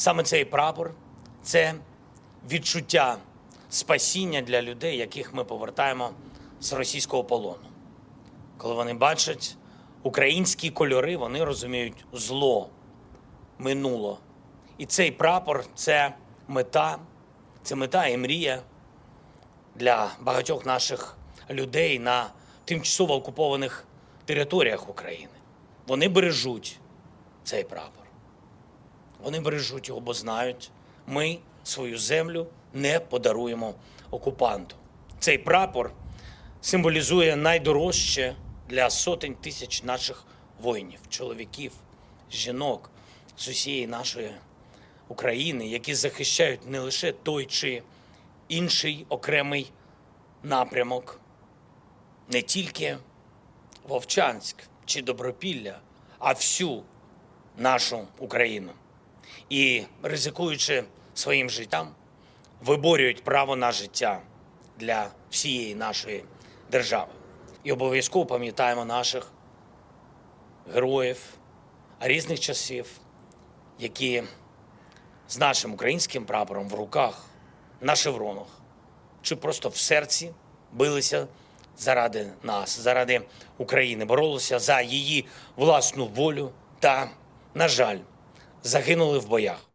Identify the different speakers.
Speaker 1: Саме цей прапор це відчуття спасіння для людей, яких ми повертаємо з російського полону. Коли вони бачать українські кольори, вони розуміють зло, минуло. І цей прапор це мета, це мета і мрія для багатьох наших людей на тимчасово окупованих територіях України. Вони бережуть цей прапор. Вони бережуть його, бо знають, ми свою землю не подаруємо окупанту. Цей прапор символізує найдорожче для сотень тисяч наших воїнів, чоловіків, жінок з усієї нашої України, які захищають не лише той чи інший окремий напрямок, не тільки Вовчанськ чи Добропілля, а всю нашу Україну. І ризикуючи своїм життям, виборюють право на життя для всієї нашої держави. І обов'язково пам'ятаємо наших героїв різних часів, які з нашим українським прапором в руках на шевронах чи просто в серці билися заради нас, заради України, боролися за її власну волю та, на жаль, загинули в боях.